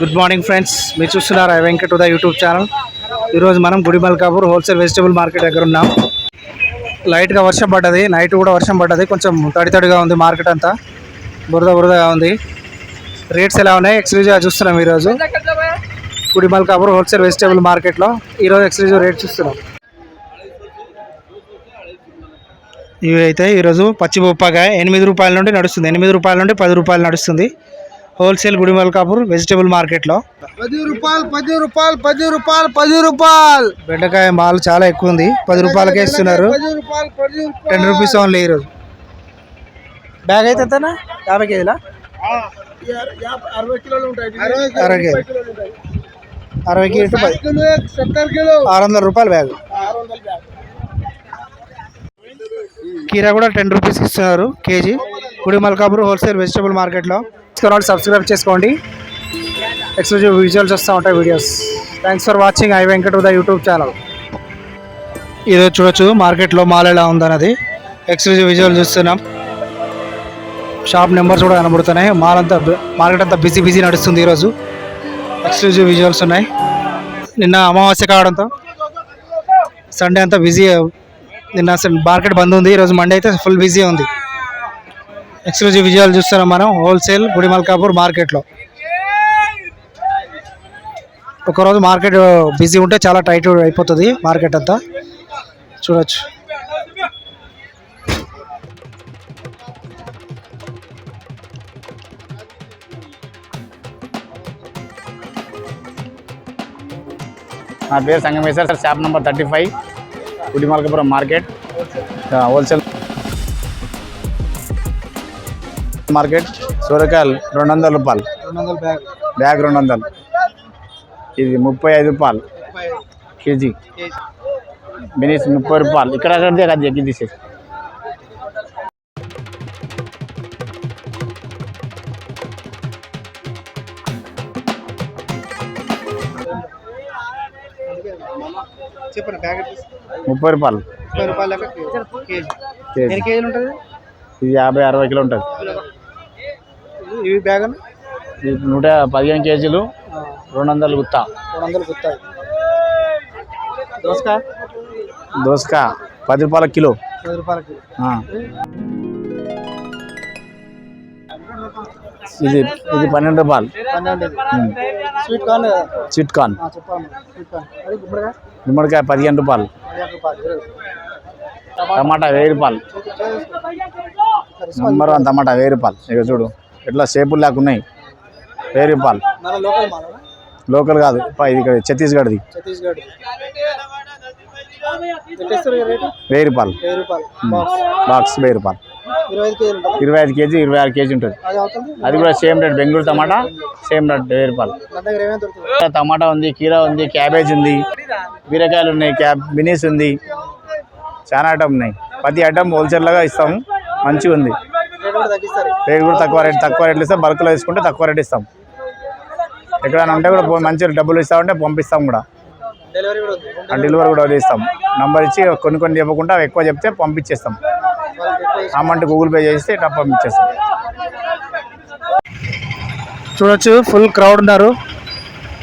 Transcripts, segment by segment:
Good morning friends. మీరు చూస్తున్నారు I Venkat Uday YouTube channel. ఈరోజు మనం గుడిమల్కాపూర్ హోల్సేల్ వెజిటబుల్ మార్కెట్ దగ్గర ఉన్నాం. లైట్గా వర్షం పడ్డది నైట్ కూడా వర్షం పడ్డది. కొంచెం తడి తడిగా ఉంది మార్కెట్ అంతా. బురద బురదగా ఉంది. రేట్స్ ఎలా ఉన్నాయి? ఎక్స్క్లూజివ్గా చూస్తున్నాం ఈరోజు. గుడిమల్కాపూర్ హోల్సేల్ వెజిటబుల్ మార్కెట్లో ఈరోజు ఎక్స్క్లూజివ్ రేట్ చూస్తున్నాం. ఇవి అయితే ఈరోజు పచ్చి బొప్పకాయ ఎనిమిది రూపాయల నుండి నడుస్తుంది. ఎనిమిది రూపాయల నుండి పది రూపాయలు నడుస్తుంది. హోల్సేల్ గుడిమల్కాపూర్ వెజిటబుల్ మార్కెట్లో. పది రూపాయలు పది రూపాయలు పది రూపాయలు పది రూపాయలు. బెండకాయ మాల్ చాలా ఎక్కువ ఉంది. పది రూపాయలకే ఇస్తున్నారు. టెన్ రూపీస్ ఓన్లీ ఈరోజు. బ్యాగ్ అయితే ఎంతనా? యాభై కేజీలా? అరవై కేజీ. అరవై కేజీ టు పది. ఆరు వందల రూపాయలు బ్యాగ్. కీరా కూడా టెన్ రూపీస్ ఇస్తున్నారు కేజీ. గుడి మల్కాపూర్ హోల్సేల్ వెజిటబుల్ మార్కెట్లో. తీసుకోవాలి సబ్స్క్రైబ్ చేసుకోండి. ఎక్స్క్లూజివ్ విజువల్స్ వస్తూ ఉంటాయి videos thanks for watching I Venkat the YouTube channel ఈరోజు చూడొచ్చు మార్కెట్లో మాల్ ఎలా ఉందన్నది. ఎక్స్క్లూజివ్ విజువల్ చూస్తున్నాం. షాప్ నెంబర్స్ కూడా కనబడుతున్నాయి. మాల్ అంతా మార్కెట్ అంతా బిజీ బిజీ నడుస్తుంది ఈరోజు. ఎక్స్క్లూజివ్ విజువల్స్ ఉన్నాయి. నిన్న అమావాస్య కావడంతో సండే అంతా బిజీ నిన్న మార్కెట్ బంద్ ఉంది. ఈరోజు మండే అయితే ఫుల్ బిజీ ఉంది. ఎక్స్క్లూజివ్ విజయాలు చూస్తున్నాం మనం హోల్సేల్ గుడిమల్కాపూర్ మార్కెట్లో. ఒకరోజు మార్కెట్ బిజీ ఉంటే చాలా టైట్ అయిపోతుంది మార్కెట్ అంతా. చూడొచ్చు. నా పేరు Sangameshwar sir shop number thirty five Gudimalkapuram market. Wholesale market సూరకాయలు రెండు వందల రూపాయలు. రెండు వందల బ్యాగ్. బ్యాగ్ రెండు వందలు ఇది ముప్పై ఐదు రూపాయలు కేజీ. బినీస్ ముప్పై రూపాయలు. ఇక్కడ అక్కడితే కదా ఎక్కి తీసేసి చెప్పండి బ్యాగ్ ముప్పై రూపాయలు. ముప్పై రూపాయల కేజీ. కేజీ. ఉంటుంది? ఇది యాభై అరవై కిలో ఉంటుంది. ఇవి బ్యాగ్ నూట పదిహేను కేజీలు రెండు వందలు గుత్తా. రెండు వందలు గుత్తాయి దోసకాయ దోసకాయ పది రూపాయల కిలో. పది రూపాయలకి ఆ. ఇది ఇది పన్నెండు రూపాయలు. Sweet corn sweet corn. గుమ్మడికాయ? పదిహేను రూపాయలు. రూపాయలు. టమాటా వెయ్యి రూపాయలు. నెంబర్ వన్ టమాటా వెయ్యి రూపాయలు. ఇక చూడు. ఎట్లా షేపులు లేకున్నాయి వెయ్యి రూపాయలు మన లోకల్ కాదు. ఇది ఇక్కడ ఛత్తీస్గఢ్ది. వెయ్యి రూపాయలు. రూపాయలు ఉమ్. బాక్స్. వెయ్యి రూపాయలు ఇరవై ఐదు కేజీ ఇరవై ఆరు కేజీ ఉంటుంది. అది కూడా same rate Bengaluru tomato same rate వెయ్యి రూపాయలు ఏమేమి దొరుకుతుంది టమాటా ఉంది కీరా ఉంది క్యాబేజ్ ఉంది బీరకాయలు ఉన్నాయి క్యాబ్ బినీస్ ఉంది చాలా ఐటమ్ ఉన్నాయి. ప్రతి ఐటమ్ హోల్సేల్గా ఇస్తాము. మంచిగా ఉంది రేటు కూడా తక్కువ రేట్ తక్కువ రేట్లు ఇస్తాం. బల్క్లో తీసుకుంటే తక్కువ రేట్ ఇస్తాం. ఎక్కడైనా ఉంటే కూడా మంచిగా డబ్బులు ఇస్తామంటే పంపిస్తాం కూడా. డెలివరీ కూడా ఉంది ఆ డెలివరీ కూడా ఇస్తాం నంబర్ ఇచ్చి కొన్ని కొన్ని చెప్పకుండా అవి ఎక్కువ చెప్తే పంపించేస్తాం. అమౌంట్ గూగుల్ పే చేస్తే ఇట్లా పంపించేస్తాం. చూడొచ్చు ఫుల్ క్రౌడ్ ఉన్నారు.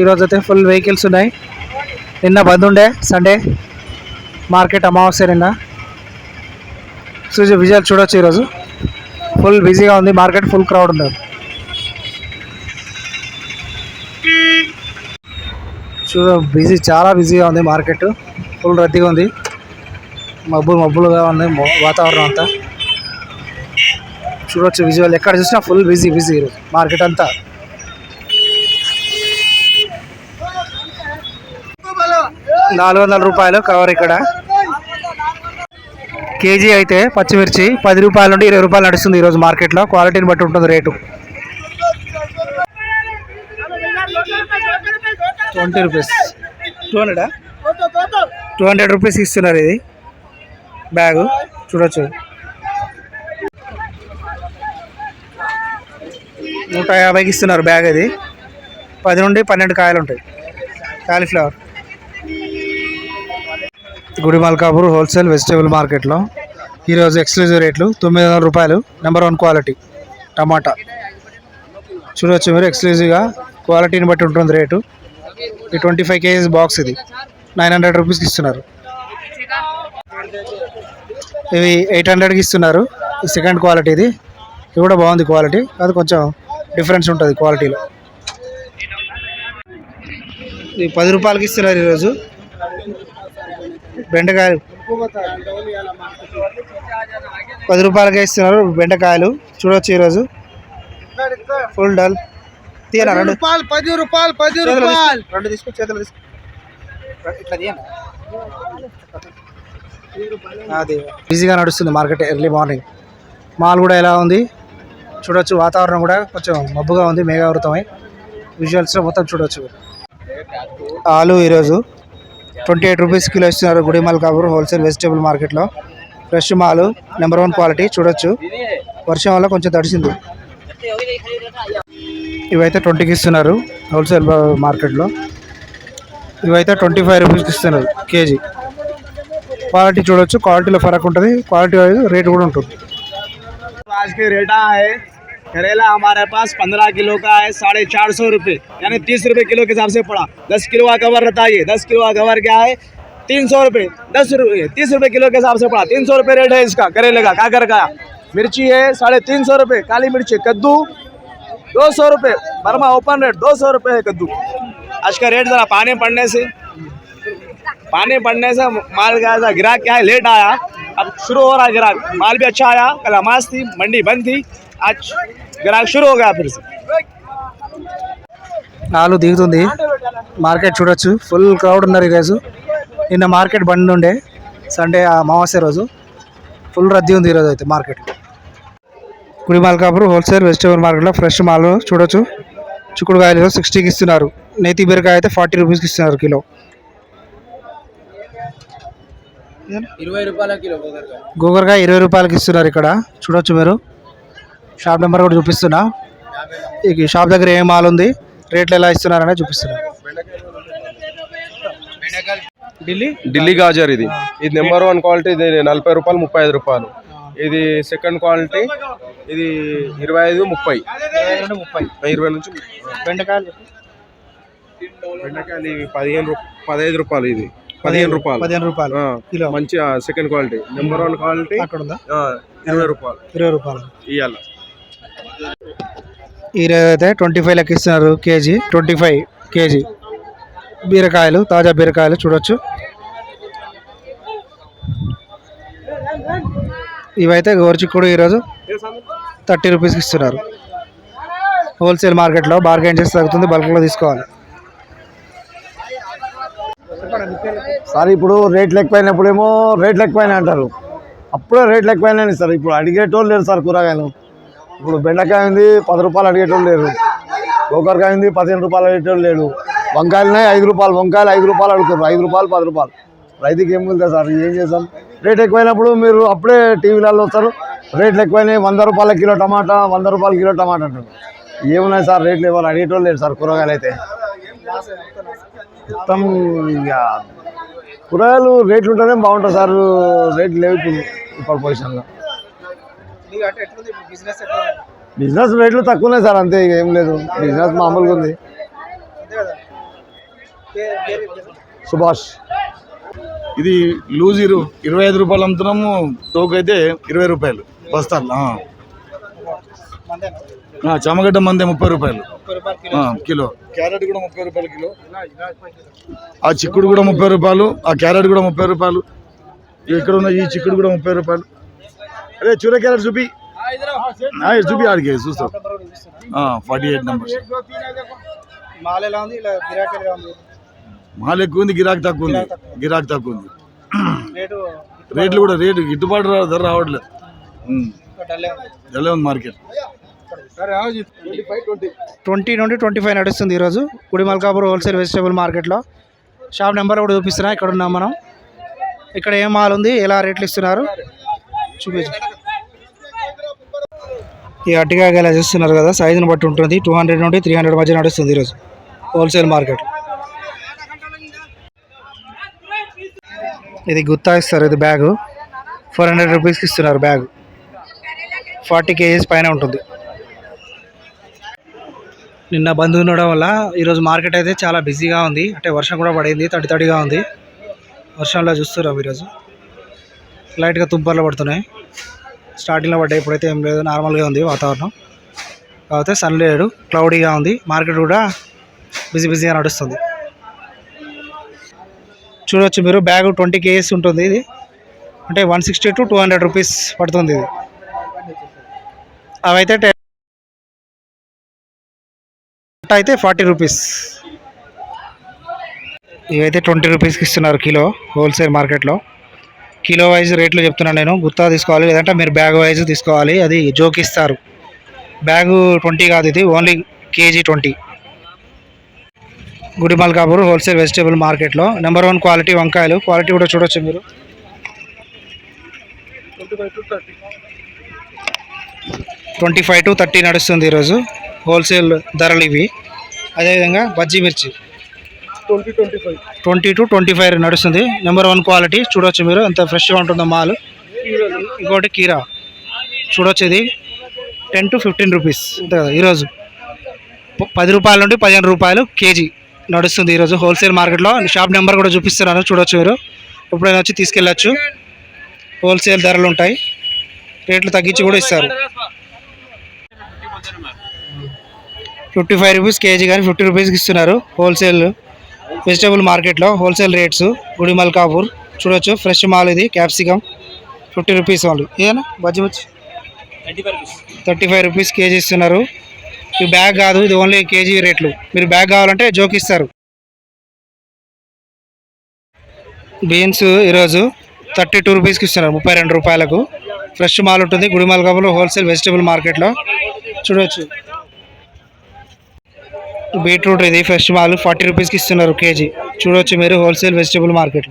ఈరోజు అయితే ఫుల్ వెహికల్స్ ఉన్నాయి. నిన్న బంద్ ఉండే సండే మార్కెట్ అమావాస్య నిన్న. చూసి విజయాలు చూడొచ్చు ఈరోజు. ఫుల్ బిజీగా ఉంది మార్కెట్ ఫుల్ క్రౌడ్ ఉంది. చూడ బిజీ చాలా బిజీగా ఉంది మార్కెట్. ఫుల్ రద్దీగా ఉంది. మబ్బులు మబ్బులుగా ఉంది వాతావరణం అంతా. చూడొచ్చు విజువల్ ఎక్కడ చూసినా ఫుల్ బిజీ బిజీ మార్కెట్ అంతా. నాలుగు వందల రూపాయలు కవర్ ఇక్కడ. కేజీ అయితే పచ్చిమిర్చి పది రూపాయల నుండి ఇరవై రూపాయలు నడుస్తుంది ఈరోజు మార్కెట్లో. క్వాలిటీని బట్టి ఉంటుంది రేటు. Twenty rupees. టూ హండ్రెడా? టూ హండ్రెడ్ రూపీస్ ఇస్తున్నారు ఇది. బ్యాగు. చూడొచ్చు. నూట యాభైకి ఇస్తున్నారు బ్యాగ్ ఇది పది నుండి పన్నెండు కాయలు ఉంటాయి. కాలీఫ్లవర్. గుడి మల్కాపూర్ హోల్సేల్ వెజిటేబుల్ మార్కెట్లో. ఈరోజు ఎక్స్క్లూజివ్ రేట్లు తొమ్మిది వందల రూపాయలు. Number one quality tomato. చూడవచ్చు మీరు ఎక్స్క్లూజివ్గా క్వాలిటీని బట్టి ఉంటుంది రేటు. ఈ ట్వంటీ ఫైవ్ కేజీస్ బాక్స్ ఇది. నైన్ హండ్రెడ్ రూపీస్కి ఇస్తున్నారు. ఇవి ఎయిట్ హండ్రెడ్కి ఇస్తున్నారు. ఈ సెకండ్ క్వాలిటీ ఇది. ఇది కూడా బాగుంది క్వాలిటీ. అది కొంచెం డిఫరెన్స్ ఉంటుంది క్వాలిటీలో. ఇది పది రూపాయలకి ఇస్తున్నారు ఈరోజు. బెండకాయలు. పది రూపాయలకే ఇస్తున్నారు బెండకాయలు. చూడొచ్చు ఈరోజు. ఫుల్ డల్ రెండు. రూపాయలు పది రూపాయలు పది రూపాయలు. రెండు తీసుకో చేతులు తీసుకో. ఇట్లా తీయనా? అది ఈజీగా నడుస్తుంది మార్కెట్ ఎర్లీ మార్నింగ్ మాల్ కూడా ఎలా ఉంది? చూడొచ్చు. వాతావరణం కూడా కొంచెం మబ్బుగా ఉంది మేఘావృతమై. విజువల్స్లో మొత్తం చూడొచ్చు. ఆలు ఈరోజు. ట్వంటీ ఎయిట్ రూపీస్ కిలో ఇస్తున్నారు గుడిమల్ కాపూర్ హోల్సేల్ వెజిటేబుల్ మార్కెట్లో ఫ్రెష్ మాలు నెంబర్ వన్ క్వాలిటీ చూడొచ్చు. వర్షం వల్ల కొంచెం తడిసింది. ఇవైతే ట్వంటీకి ఇస్తున్నారు హోల్సేల్ మార్కెట్లో ఇవైతే ట్వంటీ ఫైవ్ రూపీస్కి ఇస్తున్నారు కేజీ. క్వాలిటీ చూడొచ్చు క్వాలిటీలో ఫరక్ ఉంటుంది క్వాలిటీ వైజ్ రేట్ కూడా ఉంటుంది. करेला हमारे पास पंद्रह किलो का है, साढ़े चार सौ रुपये। यानी तीस रुपये किलो के हिसाब से पड़ा। दस किलो का कवर रहता है दस किलो का कवर क्या है? तीन सौ रुपये। दस रुपये, तीस रुपये किलो के हिसाब से पड़ा। तीन सौ रुपये रेट है इसका, करेले का, काकर का। मिर्ची है, साढ़े तीन सौ रुपये। काली मिर्ची कद्दू। दो सौ रुपये। बर्मा ओपन रेट, दो सौ रुपये है कद्दू। आज का रेट ज़रा पानी पड़ने से, पानी पड़ने से माल का ऐसा गिराक क्या है, लेट आया। अब शुरू हो रहा है गिराक। माल भी अच्छा आया, कल हमास थी, मंडी बंद थी। आज गिराक शुरू हो गया फिर से ఆలు దిగుతుంది మార్కెట్ చూడొచ్చు ఫుల్ క్రౌడ్ ఉన్నారు ఈరోజు నిన్న మార్కెట్ బంద్ ఉండే సండే అమావాస్య రోజు ఫుల్ రద్దీ ఉంది ఈరోజు అయితే మార్కెట్ గుడి మల్కాపూర్ హోల్సేల్ వెజిటేబుల్ మార్కెట్లో ఫ్రెష్ మాల్ చూడొచ్చు చిక్కుడుకాయలు సిక్స్టీకి ఇస్తున్నారు నేతి బీరకాయ అయితే ఫార్టీ రూపీస్కి ఇస్తున్నారు కిలో ఇరవై రూపాయల కిలో గోగరకాయ ఇరవై రూపాయలకి ఇస్తున్నారు ఇక్కడ చూడొచ్చు మీరు షాప్ నెంబర్ కూడా చూపిస్తున్నా. ఈ షాప్ దగ్గర ఏం మాల్ ఉంది రేట్లు ఎలా ఇస్తున్నారనే చూపిస్తున్నా. ఢిల్లీ? ఢిల్లీ గాజర్ ఇది. ఇది నెంబర్ వన్ క్వాలిటీ ఇది నలభై రూపాయలు ముప్పై ఐదు రూపాయలు. ఇది సెకండ్ క్వాలిటీ ఇది ఇరవై ఐదు ముప్పై. ముప్పై ఇరవై నుంచి బెండకాయలు. బెండకాయలు ఇవి పదిహేను పదహైదు రూపాయలు ఇది. పదిహేను రూపాయలు. పదిహేను రూపాయలు. కిలో. మంచి second quality. Number one quality అక్కడ ఉందా ఆ, ఇరవై రూపాయలు. ఇరవై రూపాయలు. ఇవాళ ఈరోజు అయితే ట్వంటీ ఫైవ్ లెక్క ఇస్తున్నారు కేజీ. Twenty five KG. బీరకాయలు తాజా బీరకాయలు చూడొచ్చు. ఇవైతే గోరుచిక్కుడు ఈరోజు థర్టీ రూపీస్కి ఇస్తున్నారు. హోల్సేల్ మార్కెట్లో బార్గెన్ చేసి తగ్గుతుంది బల్క్లో తీసుకోవాలి. సార్ ఇప్పుడు రేట్లు ఎక్కువైనప్పుడేమో రేట్లు ఎక్కువైనాయి అంటారు. అప్పుడే రేట్లు ఎక్కువైనాయి సార్ ఇప్పుడు అడిగేటోళ్ళు లేరు సార్ కూరగాయలు. ఇప్పుడు బెండకాయ ఉంది పది రూపాయలు అడిగేటోళ్ళు లేరు. గోకరకాయ ఉంది పదిహేను రూపాయలు అడిగేటోళ్ళు లేడు వంకాయలున్నాయి ఐదు రూపాయలు. వంకాయలు ఐదు రూపాయలు అడుగుతారు. ఐదు రూపాయలు పది రూపాయలు. రైతుకి ఏం ఉంది సార్? ఏం చేస్తాం? రేట్ ఎక్కువైనప్పుడు మీరు అప్పుడే టీవీలలో వస్తారు. రేట్లు ఎక్కువైనాయి వంద రూపాయల కిలో టమాటా వంద రూపాయల కిలో టమాటా అంటారు ఏమున్నాయి సార్ రేట్లు ఇవ్వాలి అడిగేటోళ్ళు లేరు సార్ కూరగాయలు అయితే? మొత్తం ఇక కూరగాయలు రేట్లు ఉంటేనే బాగుంటుంది సార్. రేట్లు లేవు ఇప్పుడు ఇప్పుడు పొజిషన్లో. బిజినెస్ రేట్లు తక్కువ ఉన్నాయి సార్ అంతే ఇక ఏం లేదు. బిజినెస్ మామూలుగా ఉంది. సుభాష్. ఇది లూజ్ ఇరు ఇరవై ఐదు రూపాయలు అమ్ముతున్నాము. తోకు అయితే ఇరవై రూపాయలు. బస్తాలు ఆ. ఆ, చామగడ్డ మందే ముప్పై రూపాయలు. ఆ, కిలో. క్యారెట్ కూడా ముప్పై రూపాయలు కిలో. ఆ చిక్కుడు కూడా ముప్పై రూపాయలు. ఆ క్యారెట్ కూడా ముప్పై రూపాయలు. ఇక్కడ ఉన్న ఈ చిక్కుడు కూడా ముప్పై రూపాయలు. అదే చూరే క్యారెట్ చూపి. చూపి ఆడికి చూస్తాం ఫార్టీ ఎయిట్ నెంబర్స్ మాల్ ఉంది ఉంది ఎక్కువ ఉంది గిరాకీ తక్కువ ఉంది. గిరాకీ తక్కువ ఉంది. రేట్లు కూడా రేటు గిట్టుబాటు ధర రావట్లేదు డల్లే ఉంది మార్కెట్. ట్వంటీ నుండి ట్వంటీ ఫైవ్ నడుస్తుంది ఈరోజు. గుడి మల్కాపూర్ హోల్సేల్ వెజిటేబుల్ మార్కెట్లో. షాప్ నెంబర్ కూడా చూపిస్తున్నా ఇక్కడ ఉన్నాం మనం. ఇక్కడ ఏం మాల్ ఉంది ఎలా రేట్లు ఇస్తున్నారు? చూపించు. ఈ అట్టిగా ఎలా చూస్తున్నారు కదా సైజుని బట్టి ఉంటుంది. టూ హండ్రెడ్ నుండి త్రీ హండ్రెడ్ మధ్య నడుస్తుంది ఈరోజు. హోల్సేల్ మార్కెట్ ఇది గుత్తా ఇస్తారు ఇది బ్యాగు ఫోర్ హండ్రెడ్ రూపీస్కి ఇస్తున్నారు బ్యాగ్ ఫార్టీ కేజీస్ పైన ఉంటుంది. నిన్న బంద్ ఉండడం వల్ల ఈరోజు మార్కెట్ అయితే చాలా బిజీగా ఉంది. అంటే వర్షం కూడా పడింది తడి తడిగా ఉంది. వర్షంలో చూస్తున్నాం ఈరోజు. లైట్గా తుంపర్లు పడుతున్నాయి. స్టార్టింగ్లో పడ్డాయి ఇప్పుడైతే ఏం లేదు. నార్మల్గా ఉంది వాతావరణం. కాకపోతే సన్ లేడు క్లౌడీగా ఉంది. మార్కెట్ కూడా బిజీ బిజీగా నడుస్తుంది. చూడొచ్చు మీరు బ్యాగ్ ట్వంటీ కేజీస్ ఉంటుంది ఇది. అంటే one sixty to two hundred rupees పడుతుంది ఇది. అవైతే టెన్ అయితే ఫార్టీ రూపీస్. ఇవైతే ట్వంటీ రూపీస్కి ఇస్తున్నారు కిలో హోల్సేల్ మార్కెట్లో. కిలో వైజ్ రేట్లు చెప్తున్నాను నేను. గుత్తా తీసుకోవాలి లేదంటే మీరు బ్యాగ్ వైజ్ తీసుకోవాలి. అది జోక్ ఇస్తారు. బ్యాగు ట్వంటీ కాదు ఇది only KG twenty. Gudimalkapur wholesale vegetable మార్కెట్లో నెంబర్ వన్ క్వాలిటీ వంకాయలు. క్వాలిటీ కూడా చూడొచ్చు మీరు. ట్వంటీ ఫైవ్ టు థర్టీ నడుస్తుంది ఈరోజు హోల్సేల్ ధరలు ఇవి. అదేవిధంగా bajji mirchi. Twenty to twenty five నడుస్తుంది. నెంబర్ వన్ క్వాలిటీ చూడొచ్చు మీరు. ఎంత ఫ్రెష్గా ఉంటుందో మాల్. ఇంకోటి కీరా. చూడొచ్చు ఇది టెన్ టు ఫిఫ్టీన్ రూపీస్. అంతే కదా ఈరోజు. పది రూపాయల నుండి పదిహేను రూపాయలు కేజీ నడుస్తుంది ఈరోజు హోల్సేల్ మార్కెట్లో. షాప్ నెంబర్ కూడా చూపిస్తున్నాను. చూడొచ్చు మీరు. ఎప్పుడైనా వచ్చి తీసుకెళ్ళచ్చు. హోల్సేల్ ధరలు ఉంటాయి. రేట్లు తగ్గించి కూడా ఇస్తారు. ఫిఫ్టీ ఫైవ్ రూపీస్ కేజీ కానీ ఫిఫ్టీ రూపీస్కి ఇస్తున్నారు హోల్సేల్. వెజిటేబుల్ మార్కెట్లో హోల్సేల్ రేట్స్ గుడిమల్ మల్కాపూర్ చూడొచ్చు ఫ్రెష్ మాల్ ఇది క్యాప్సికమ్ ఫిఫ్టీ రూపీస్ వాళ్ళు ఏనా bajji bajji thirty five rupees KG ఇస్తున్నారు. ఇది బ్యాగ్ కాదు ఇది ఓన్లీ కేజీ రేట్లు. మీరు బ్యాగ్ కావాలంటే జోక్ ఇస్తారు. బీన్స్ ఈరోజు థర్టీ టూ రూపీస్కి ఇస్తున్నారు ముప్పై రెండు రూపాయలకు. ఫ్రెష్ మాల్ ఉంటుంది గుడిమాల్ కాపులో హోల్సేల్ వెజిటేబుల్ మార్కెట్లో చూడవచ్చు బీట్రూట్ ఇది. ఫ్రెష్ వాళ్ళు ఫార్టీ రూపీస్కి ఇస్తున్నారు కేజీ. చూడవచ్చు మీరు హోల్సేల్ వెజిటేబుల్ మార్కెట్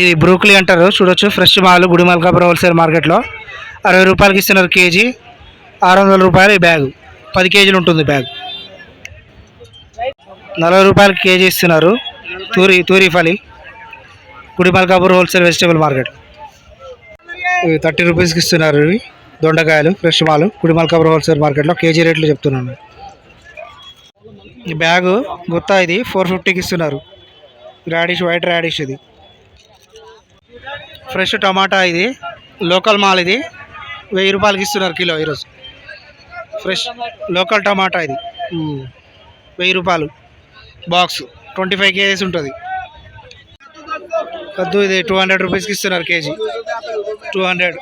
ఇది బ్రూక్లీ అంటారు. చూడొచ్చు. ఫ్రెష్ మాలు గుడిమాల్ కాపుర హోల్సేల్ మార్కెట్లో అరవై రూపాయలకి ఇస్తున్నారు కేజీ. ఆరు వందల రూపాయలు ఈ బ్యాగ్ పది కేజీలు ఉంటుంది బ్యాగ్ నలభై రూపాయలకి కేజీ ఇస్తున్నారు. తూరి తూరిఫలి Gudimalkapur wholesale vegetable market ఇవి థర్టీ రూపీస్కి ఇస్తున్నారు ఇవి. దొండకాయలు ఫ్రెష్ మాలు గుడిమాల్ కాపూర్ హోల్సేల్ మార్కెట్లో కేజీ రేట్లు చెప్తున్నాను. ఈ బ్యాగు గుత్తా ఇది ఫోర్ ఫిఫ్టీకి ఇస్తున్నారు. రాడిష్ వైట్ రాడిష్ ఇది. ఫ్రెష్ టమాటా ఇది లోకల్ మాల్ ఇది. వెయ్యి రూపాయలకి ఇస్తున్నారు కిలో ఈరోజు. ఫ్రెష్ లోకల్ టమాటా ఇది. వెయ్యి రూపాయలు. బాక్స్ ట్వంటీ ఫైవ్ కేజీస్ ఉంటుంది. కద్దు ఇది టూ హండ్రెడ్ రూపీస్కి ఇస్తున్నారు కేజీ. Two hundred.